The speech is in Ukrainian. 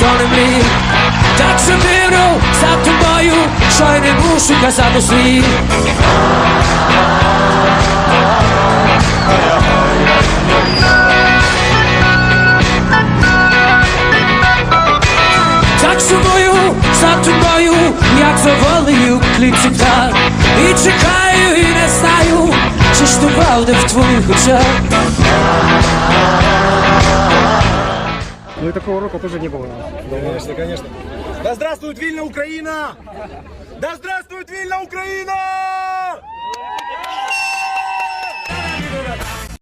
сторони мрій так що вірю за тобою, що й не мушу казати свій. Так сумую за тобою, як за волею кліпці птах. І чекаю, і не знаю, чи ж ти правда в твоїх очах. Ну и такого урока тоже не было. Конечно, конечно. Да здравствует Вильна Украина! Да здравствует Вильна Україна!